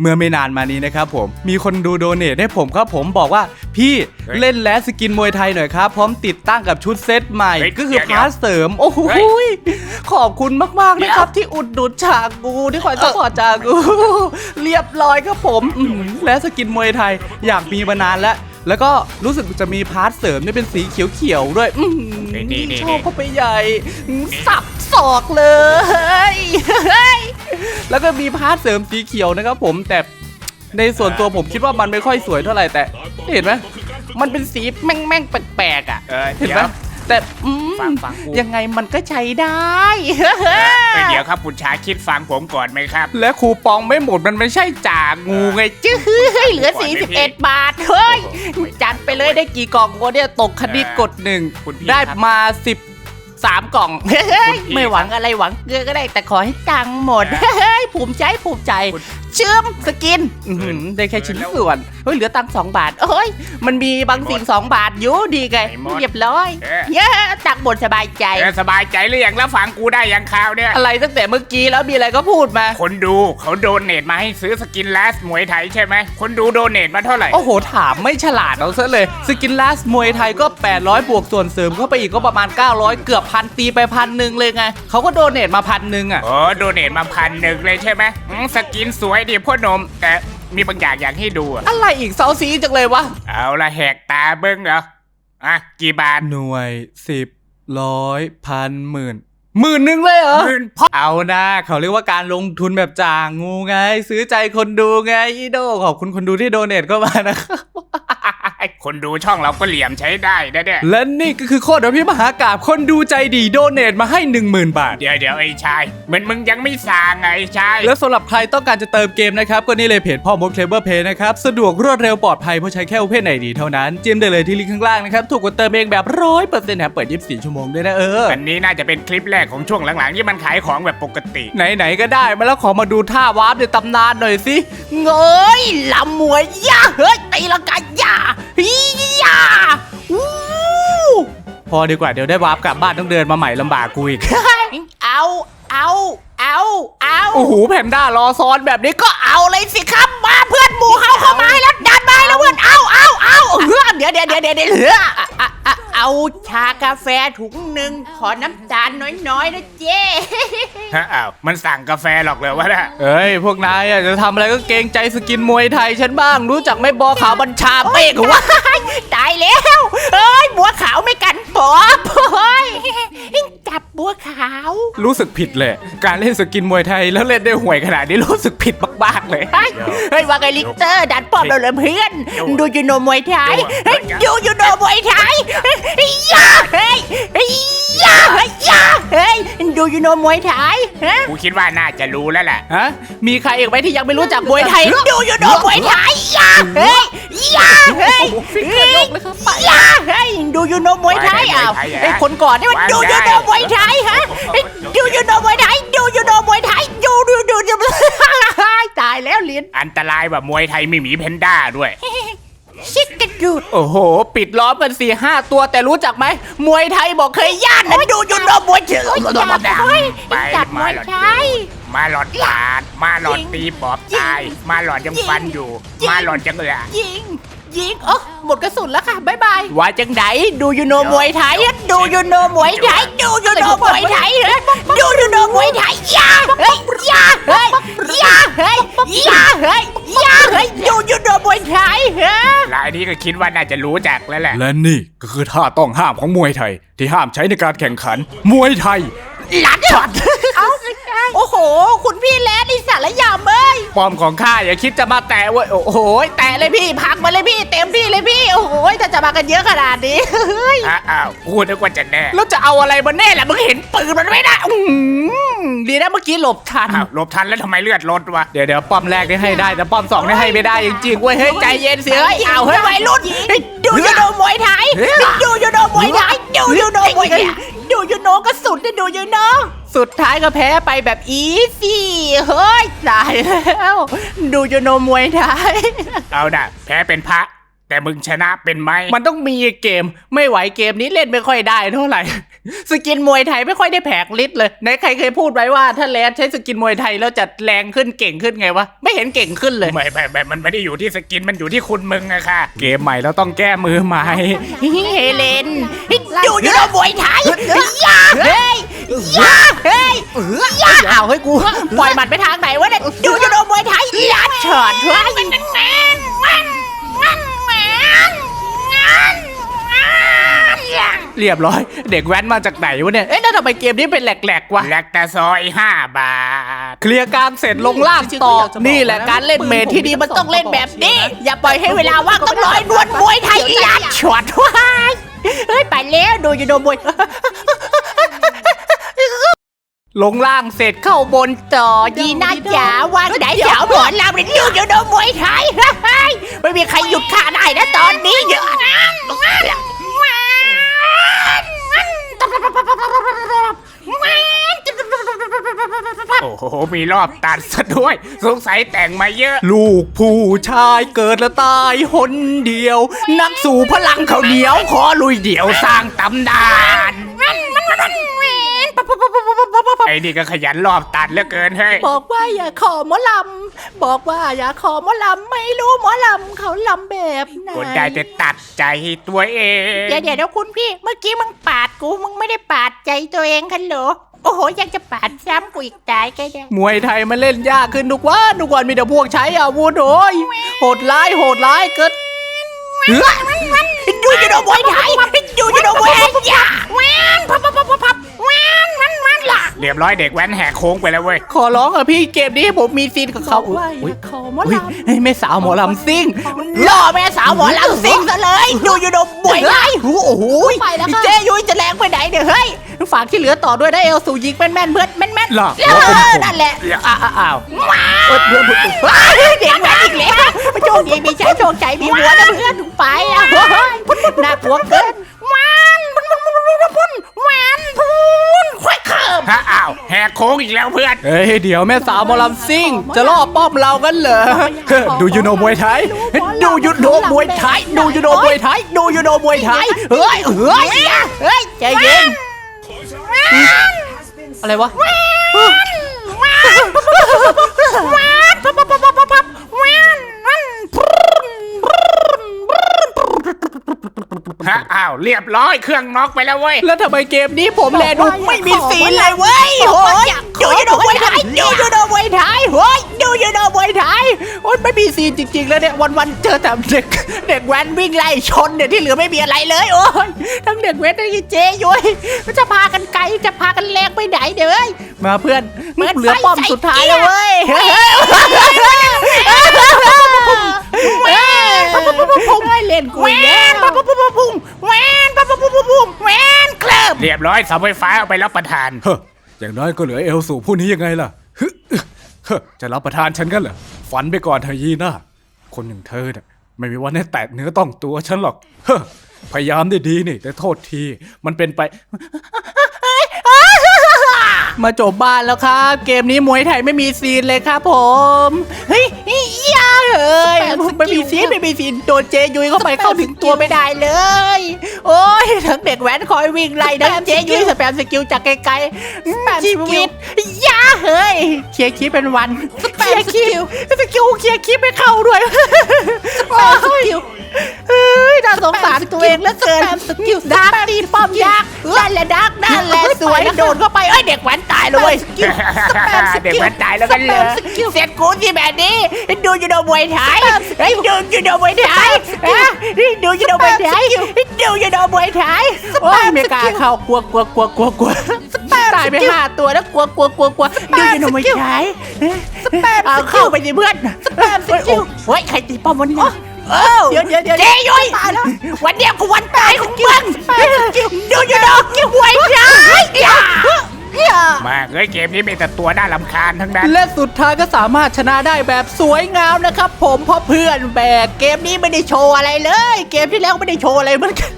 เมื่อไม่นานมานี้นะครับผม มีคนดูโดเนทให้ผมครับผมบอกว่าพี่เฮ้ยเล่นแลสกินมวยไทยหน่อยครับ พร้อมติดตั้งกับชุดเซตใหม่เฮ้ยก็คือเดี๋ยวพาร์ทเสริม โอ้โหเฮ้ยขอบคุณมากๆนะครับที่อุดหนุนฉากกูที่คอยสปอร์ตฉากกู เรียบร้อยครับผมอื้อหือและสกินมวยไทยอยากมีมานานแล้วแล้วก็รู้สึกจะมีพาร์ทเสริมนี่เป็นสีเขียวๆด้วยอื้อหือนี่นี่ชนี่อบเข้าไปใหญ่ สับศอกเลยเฮ้ย แล้วก็มีพาร์ทเสริมสีเขียวนะครับผมแต่ในส่วนตัวผมคิดว่ามันไม่ค่อยสวยเท่าไหร่แต่เห็นไหมมันเป็นสีแม่งแม่งแปลกๆอะเห็นไหมแต่ยังไงมันก็ใช้ได้เดี๋ยวครับคุณชาคิดฟังผมก่อนไหมครับ และคูปองไม่หมดมันไม่ใช่จากงูไงจื้อเหลือ 41 บาทเฮ้ยจัดไปเลยได้กี่กล่องวะเนี่ยตกคณิตกดหนึ่งได้มา 10 สามกล่องไม่หวังอะไรหวังเกลือก็ได้แต่ขอให้ตังหมดภูมิใจภูมิใจ ชื่อมสกินอื้อหือได้แค่ชิ้นส่วนเฮ้ยเหลือตังค์สองบาทเฮ้ยมันมีบางสิ่งสองบาทอยู่ดีไงไอ้มดเรียบร้อยเออเย้ตักบนสบายใจ เออสบายใจหรือยังแล้วฟังกูได้ยังคราวเนี่ย อะไรตั้งแต่เมื่อกี้แล้วมีอะไรก็พูดมา คนดูเขาโดเนทมาให้ซื้อสกินแลสมวยไทยใช่ไหม คนดูโดเนทมาเท่าไหร่ โอ้โห ถามไม่ฉลาดเอาซะเลย สกินลาสมวยไทยก็ 800 บวกส่วนเสริมเข้าไปอีกก็ประมาณ 900 เกือบพันตีไปพันหนึ่งเลยไง เขาก็โดเนทมาพันหนึ่งอะ โอ้โดเนทมาพันหนึ่งเลยใช่ไหมอืมสกินสวยดีพ่อหนมแต่มีบางอย่างอยากให้ดูอะอะไรอีกเซาซีจังเลยวะ เอาละแหกตาเบิ้งเหรออะกี่บาทหน่วยสิบร้อยพันหมื่นหมื่นหนึ่งเลยเหรอ หมื่นพ่อเอานะเขาเรียกว่าการลงทุนแบบจ่างงูไง ซื้อใจคนดูไงอีโดขอบคุณคนดูที่โดเนทเข้ามานะครับ คนดูช่องเราก็เหลี่ยมใช้ได้นะเนี่ยและนี่ก็คือโคตรอภิมหากาบคนดูใจดีโดเนทมาให้ 10,000 บาท เดี๋ยวเดี๋ยวไอ้ชายเหมือนมึงยังไม่สางไงไอ้ชาย แล้วสำหรับใครต้องการจะเติมเกมนะครับ ก็นี่เลยเพจพ่อมดเคลเบอร์เพย์นะครับ สะดวกรวดเร็วปลอดภัยเพราะใช้แค่ Open ID เท่านั้น จิ้มได้เลยที่ลิงก์ข้างล่างนะครับ ถูกกว่าเติมเองแบบร้อยเปอร์เซ็นต์แถมเปิด 24 ชั่วโมงด้วยนะเออ อันนี้น่าจะเป็นคลิปแรกของช่วงหลังๆที่มันขายของแบบปกติ ไหนๆก็ได้มาแล้วขอมาดูท่าวาร์ปในตำนานหน่อยสิเงยลำมวยยาเฮ้ยตีลังกายาฮิยาวู้พอดีกว่าเดี๋ยวได้วาร์ปกลับบ้านต้องเดินมาใหม่ลำบากกูอีก เอาเอาเอาเอาโอ้โหแพนด้ารอซ้อนแบบนี้ก็ก็เอาเลยสิครับมาเพื่อนหมูเขาเข้ามาให้แล้วดันมาให้แล้วเพื่อนเอาเอาเอาเฮ้ยเดี๋ยวเดี๋ยวเดี๋ยวเดี๋ยวเดี๋ยว เฮ้ยอะอะอะเอาชากาแฟถุงหนึ่งขอน้ำตาลน้อยๆนะเจ้ฮะอ้าวมันสั่งกาแฟหรอกเลยวะน่ะเอ้ย พวกนายอะจะทำอะไรก็เกรงใจสกินมวยไทยฉันบ้าง รู้จักไหม่บอขาวบัญชาเป้กเหรอวะ ตายแล้ว เอ้ยบัวขาวไม่กันปอบเฮ้ยจับบัวขาว รู้สึกผิดเลย การเล่นสกินมวยไทยแล้วเล่นได้ห่วยขนาดนี้รู้สึกผิดมากๆเลย เฮ้ยเฮ้ยว่าไงลิกเตอร์ดันป้อมเราเลยเพื่อน ดูยูโนมวยไทยเฮ้ยดูยูโนมวยไทยเฮ้ยยาเฮ้ยเฮ้ยยาเฮ้ยยาเฮ้ย ดูยูโนมวยไทยฮะกูคิดว่าน่าจะรู้แล้วแหละฮะมีใครอีกไหมที่ยังไม่รู้จักมวยไทย ดูยูโนมวยไทยยาเฮ้ยยาเฮ้ยโอ้โหฟิกเกอร์ยกเลยครับไปยาเฮ้ยดูยูโนมวยไทยอ้าวมวยไทยเหรอไอ้คนก่อนนี่มันดูยูโนมวยไทยฮะเฮ้ยดูยูโนมวยไทยดูยูโนมวยไทยดูดูดูดูตายแล้วลิ้นอันตรายแบบมวยไทยไม่มีแพนด้าด้วย ชิกกระจูดโอ้โห ปิดล้อมกันสี่ห้าตัวแต่รู้จักไหมมวยไทยบอกเคยย่านนั่นดูยูโนมวยเฉยไปจัดมวยไทยมาหลอดปาดมาหลอดตีปอบตายมาหลอดยังฟันอยู่จริงมาหลอดจังเลยอะยิงยิงโอ้หมดกระสุนแล้วค่ะบ๊ายบายว่าจังไดดูยูโนมวยไทยดูยูโนมวยไทยดูยูโนมวยไทยฮะดูยูโนมวยไทยยาเฮ้ยยาเฮ้ยยาเฮ้ยยาเฮ้ย ยาเฮ้ยดูยูโนมวยไทยฮะหลายนี้ก็คิดว่าน่าจะรู้จักแล้วแหละ และนี่ก็คือท่าต้องห้ามของมวยไทย ที่ห้ามใช้ในการแข่งขัน มวยไทยหลัดช็อตเอาโอ้โห คุณพี่แลดนี่สารยามเอ้ยปอมของข้าอย่าคิดจะมาแตะเว้ย โอ้โห แตะเลยพี่พักมาเลยพี่ เต็มที่เลยพี่ โอ้โห ถ้าจะมากันเยอะขนาดนี้เฮ้ยอ้าวอ้าวกูนึกว่าจะแน่ แล้วจะเอาอะไรมาแน่ล่ะมึงเห็นปืนมันไหม่ได้อื้อหือ ดีนะเมื่อกี้หลบทัน อ้าวหลบทันแล้วทำไมเลือดลดวะ เดี๋ยวเดี๋ยวป้อมแรกนี่ให้ได้แต่ป้อมสองนี่ให้ไม่ได้จริงๆเว้ยเฮ้ยใจเย็นสิเฮ้ยเอาเฮ้ยวัยรุ่นดูยูโนมวยไทยดูยูโนมวยไทยดูยูโนมวยไทยดูยูโนกระสุนจะดูยูโนสุดท้ายก็แพ้ไปแบบอีซี่เฮ้ยตายแล้ว ดูยูโนมวยไทย เอาน่ะ แพ้เป็นพระ แต่มึงชนะเป็นไหม มันต้องมีเกม ไม่ไหวเกมนี้เล่นไม่ค่อยได้เท่าไหร่ สกินมวยไทยไม่ค่อยได้แผกลิ์เลยไหนใครเคยพูดไว้ว่าถ้าแลดใช้สกินมวยไทยแล้วจะแรงขึ้นเก่งขึ้นไงวะ ไม่เห็นเก่งขึ้นเลย ไม่ไม่ไม่มันไม่ได้อยู่ที่สกินมันอยู่ที่คุณมึงอะค่ะ เกมใหม่แล้วต้องแก้มือใหม่เฮเลนดูยูโรมวยไทยยาเฮ้ยยาเฮ้ยยาเอาให้กูปล่อยมันไปทางไหนวะเนี่ยดูยูโรมวยไทยยัดช็อตเฮ้ย เรียบร้อย เด็กแว้นมาจากไหนวะเนี่ย เอ๊ะแล้วทำไมเกมนี้เป็นแหลกๆวะแลกแต่ซอยห้าบาท เคลียร์กลางเสร็จลงล่างต่อ นี่แหละการเล่นเมทที่ดีมันต้องเล่นแบบนี้ อย่าปล่อยให้เวลาว่างต้องลอยนวลมวยไทยยัดช็อตว้ายเฮ้ยไปแล้วดูยูโดมวย ลงล่างเสร็จเข้าบนต่อยีน่าจ๋าว่าไหนสาวหมอนลำเรียนยูยูโดมวยไทยเฮ้ยไม่มีใครหยุดข้าได้นะตอนนี้เยอะโอ้โห มีรอบตัดซะด้วย สงสัยแต่งมาเยอะ ลูกผู้ชายเกิดและตายหนเดียว นักสู่พลังเขาเหนียว ขอลุยเดี่ยวสร้างตำนาน ไอ้นี่ก็ขยันรอบตัดเหลือเกินเฮ้ยบอกว่าอย่าขอหมอลำบอกว่าอย่าขอหมอลำไม่รู้หมอลำเขาลำแบบไหนกดได้แต่ตัดใจตัวเองเดี๋ยวเดี๋ยวเดี๋ยวคุณพี่เมื่อกี้มึงปาดกูมึงไม่ได้ปาดใจตัวเองคันเหรอโอ้โหยังจะปาดซ้ำกูอีกตายก็ได้มวยไทยมันเล่นยากขึ้นทุกวันทุกวันมีแต่พวกใช้อาวุธโอยโหดร้ายโหดร้ายเกิดดูจะโดนมวยไทยดูจะโดนมวยไทยอย่าแว้นพับพับพับพับแว้นมันมันล่ะ เรียบร้อยเด็กแว้นแหกโค้งไปแล้วเว้ย ขอร้องอะพี่เกมนี้ให้ผมมีซีนกับเขาอุ้ยอุ้ยแม่สาวหมอลำซิ่งล่อแม่สาวหมอลำซิ่งซะเลย ดูอยู่ดมบ่วยไรโอ้โหเจ๊ยุ้ยจะแรงไปไหนเนี่ยเฮ้ยฝากที่เหลือต่อด้วยได้เอลสูยิงแม่นแม่นๆเพื่อนแม่นแม่นหรอนั่นแหละอ้าวอ้าวเพื่อนเด็กแม่อีกแล้วโชคดีมีชัยโชคใจมีหัวนะเพื่อนไปอะน่ากลัวเกินวานพุ่นพุ่นพุ่นพุ่นวานพุ่นควายเขิม ฮะอ้าวแหกโค้งอีกแล้วเพื่อน เฮ้ยเดี๋ยวแม่สาวหมอลำซิ่ง จะล่อป้อมเรากันเหรอ ดูยูโนมวยไทย ดูยูโดมวยไทย ดูยูโดมวยไทย ดูยูโดมวยไทย เฮ้ย เฮ้ย เฮ้ยใจเย็น อะไรวะ ฮะอ้าวเรียบร้อยเครื่องน็อกไปแล้วเว้ยแล้วทำไมเกมนี้ผมแลดูไม่มีซีนเลยเว้ยโอ้ยดูยูโดมวยไทยดูยูโดมวยไทยเฮ้ยดูยูโดมวยไทยโอ้ยไม่มีซีนจริง ๆ แล้วเนี่ยวันๆเจอแต่เด็กเด็กแว้นวิ่งไล่ชนเนี่ยที่เหลือไม่มีอะไรเลยโอ้ยทั้งเด็กแว้นทั้งเจ๊ยุ้ยมันจะพากันไกลจะพากันแรงไปไหนเด้อมาเพื่อนเหลือป้อมสุดท้ายแล้วเว้ย เฮ้ยผมเล่นกูแล้วปั๊บปั๊บปั๊บปุ๊บแวนปั๊บปั๊บปั๊บปุ๊บแวนเคลิบเรียบร้อยเสาไฟฟ้าเอาไปรับประทาน เฮ้ออย่างน้อยก็เหลือเอลสูผู้นี้ยังไงล่ะฮึเฮ้อจะรับประทานฉันกันเหรอฝันไปก่อนเธอะยีน่าคนอย่างเธอน่ะไม่มีวันได้แตะเนื้อต้องตัวฉันหรอก เฮ้อพยายามได้ดีนี่ แต่โทษทีมันเป็นไป มาจบบ้านแล้วครับ เกมนี้มวยไทยไม่มีซีนเลยครับผม เฮ้ยยา เฮ้ยไม่มีซีนไม่มีซีนโดนเจยุ้ยเข้าไปเข้าถึงตัวไม่ได้เลย โอ้ยทั้งเด็กแว้นคอยวิ่งไล่ทั้งเจยุ้ยสแปมสกิลจากไกลๆชีวิตยาเฮ้ยเคลียร์คลิปเป็นวันเคลียร์คลิปสกิลเคลียร์คลิปไม่เข้าด้วยสแปมสกิล เฮ้ยน่าสงสารตัวเองเหลือเกินสกิลดักตีป้อมยักษ์นั่นแหละดักนั่นแหละสวยโดนเข้าไปเอ้ยเด็กแว้นตายเลยเว้ย เด็กแว้นตายแล้วกันเหรอเสร็จกูสิแบบนี้ดูยูโดมวยไทยเฮ้ยดูยูโดมวยไทยอะดูยูโดมวยไทยดูยูโดมวยไทยโอ้ยไม่กล้าเข้ากลัวกลัวกลัวกลัวกลัวตายไปห้าตัวแล้วกลัวกลัวกลัวกลัวดูยูโดมวยไทยเอาเข้าไปสิเพื่อนเฮ้ยใครตีป้อมวันนี้ เดี๋ยวเดี๋ยวเดี๋ยวเจยุ้ยตายแล้ววันเดียวกูวันตายของมึงดูยูโดมวยไทยมาเอ้ยเกมนี้มีแต่ตัวน่ารำคาญทั้งนั้น และสุดท้ายก็สามารถชนะได้แบบสวยงามนะครับผมเพราะเพื่อนแบกเกมนี้ไม่ได้โชว์อะไรเลย เกมที่แล้วไม่ได้โชว์อะไรเหมือนกัน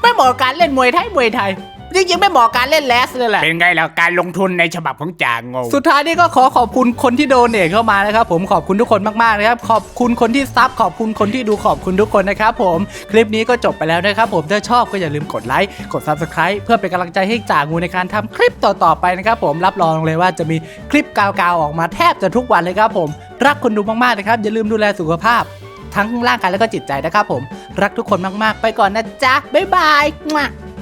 ไม่เหมาะกับการเล่นมวยไทยมวยไทย จริงๆไม่เหมาะการเล่นแลสเลยแหละ เป็นไงล่ะการลงทุนในฉบับของจ่างงสุดท้ายนี่ก็ขอขอบคุณคนที่โดเนทเข้ามานะครับ ผมขอบคุณทุกคนมากๆนะครับ ขอบคุณคนที่ซับขอบคุณคนที่ดูขอบคุณทุกคนนะครับผมคลิปนี้ก็จบไปแล้วนะครับผมถ้าชอบก็อย่าลืมกดไลค์กด subscribe เพื่อเป็นกำลังใจให้จ่างูในการทำคลิปต่อๆไปนะครับผมรับรองเลยว่าจะมีคลิปกาวๆออกมาแทบจะทุกวันเลยครับผม รักคนดูมากๆนะครับอย่าลืมดูแลสุขภาพ ทั้งร่างกายแล้วก็จิตใจนะครับผม รักทุกคนมากๆ ไปก่อนนะจ๊ะบ๊ายบาย